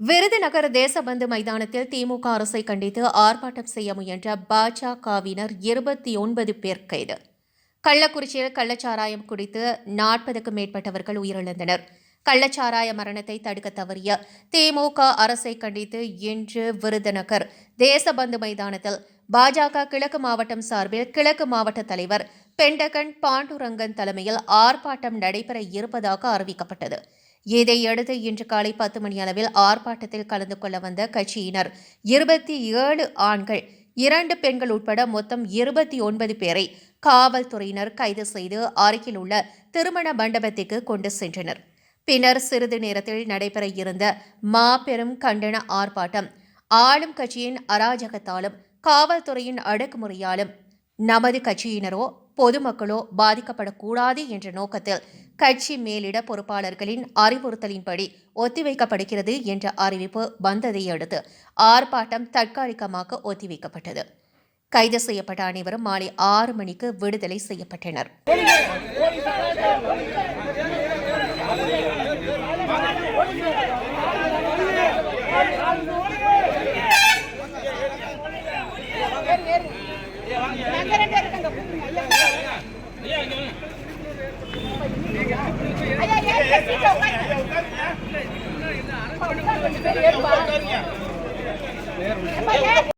விருதுநகர் தேசபந்து மைதானத்தில் திமுக அரசை கண்டித்து ஆர்ப்பாட்டம் செய்ய முயன்ற பாஜகவினர் இருபத்தி ஒன்பது பேர் கைது. கள்ளக்குறிச்சியில் கள்ளச்சாராயம் குடித்து நாற்பதுக்கும் மேற்பட்டவர்கள் உயிரிழந்தனர். கள்ளச்சாராய மரணத்தை தடுக்க தவறிய திமுக அரசை கண்டித்து இன்று விருதுநகர் தேசபந்து மைதானத்தில் பாஜக கிழக்கு மாவட்டம் சார்பில் கிழக்கு மாவட்ட தலைவர் பெண்டகன் பாண்டுரங்கன் தலைமையில் ஆர்ப்பாட்டம் நடைபெற இருப்பதாக அறிவிக்கப்பட்டது. இதையடுத்து இன்று காலை பத்து மணி அளவில் ஆர்ப்பாட்டத்தில் கலந்து கொள்ள வந்த கட்சியினர் இருபத்தி ஏழு ஆண்கள் இரண்டு பெண்கள் உட்பட மொத்தம் இருபத்தி ஒன்பது பேரை காவல்துறையினர் கைது செய்து அருகில் உள்ள திருமண மண்டபத்திற்கு கொண்டு சென்றனர். பின்னர் சிறிது நேரத்தில் நடைபெற இருந்த மாபெரும் கண்டன ஆர்ப்பாட்டம் ஆளும் கட்சியின் அராஜகத்தாலும் காவல்துறையின் அடக்குமுறையாலும் நமது கட்சியினரோ பொதுமக்களோ பாதிக்கப்படக்கூடாது என்ற நோக்கத்தில் கட்சி மேலிட பொறுப்பாளர்களின் அறிவுறுத்தலின்படி ஒத்திவைக்கப்படுகிறது என்ற அறிவிப்பு வந்ததை அடுத்து ஆர்ப்பாட்டம் தற்காலிகமாக ஒத்திவைக்கப்பட்டது கைது செய்யப்பட்ட அனைவரும் மாலை ஆறு மணிக்கு விடுதலை செய்யப்பட்டனர் பேர் ஏறுப்பா. ஏப்பா, ஏன்?